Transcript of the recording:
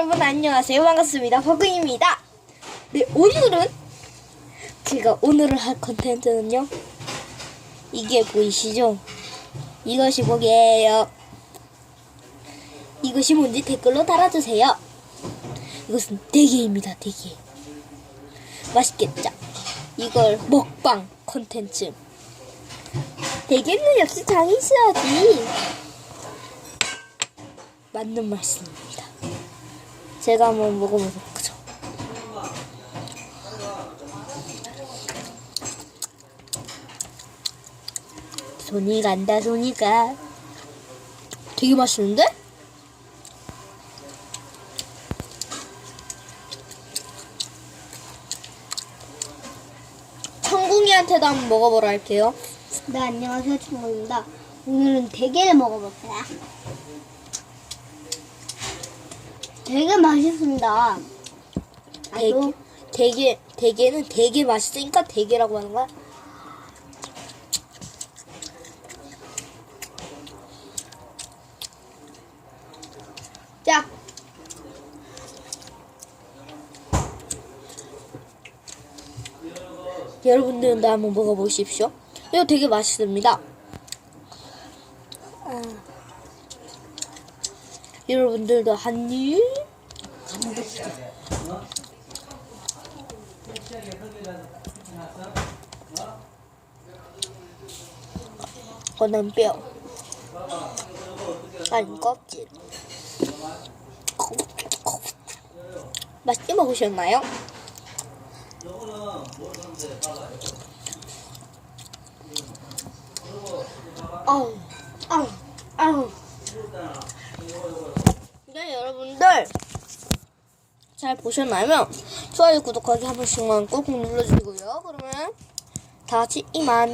여러분 안녕하세요. 반갑습니다. 버그입니다. 네 오늘은 제가 오늘 할 컨텐츠는요. 이게 보이시죠? 이것이 뭐게요? 이것이 뭔지 댓글로 달아주세요. 이것은 대게입니다 대게. 맛있겠죠? 이걸 먹방 컨텐츠. 대게는 역시 장이 있어야지. 맞는 말씀입니다 제가 한번 먹어보도록 하죠. 손이 간다, 손이 가. 되게 맛있는데? 청궁이한테도 한번 먹어보라 할게요. 네, 안녕하세요. 친구입니다. 오늘은 대게를 먹어볼 거야. 되게 맛있습니다. 대게, 아주 대게, 대게는 되게 맛있으니까 대게라고 하는 거야. 자. 여러분들도 한번 먹어보십시오. 이거 되게 맛있습니다. 아. 여러분들도 한 입. 거는 뼈. 아니 껍질. 맛있게 먹으셨나요? 아우, 아우, 아우. 네. 잘 보셨나요? 좋아요, 구독하기 한 번씩만 꾹꾹 눌러주시고요. 그러면 다 같이 이만.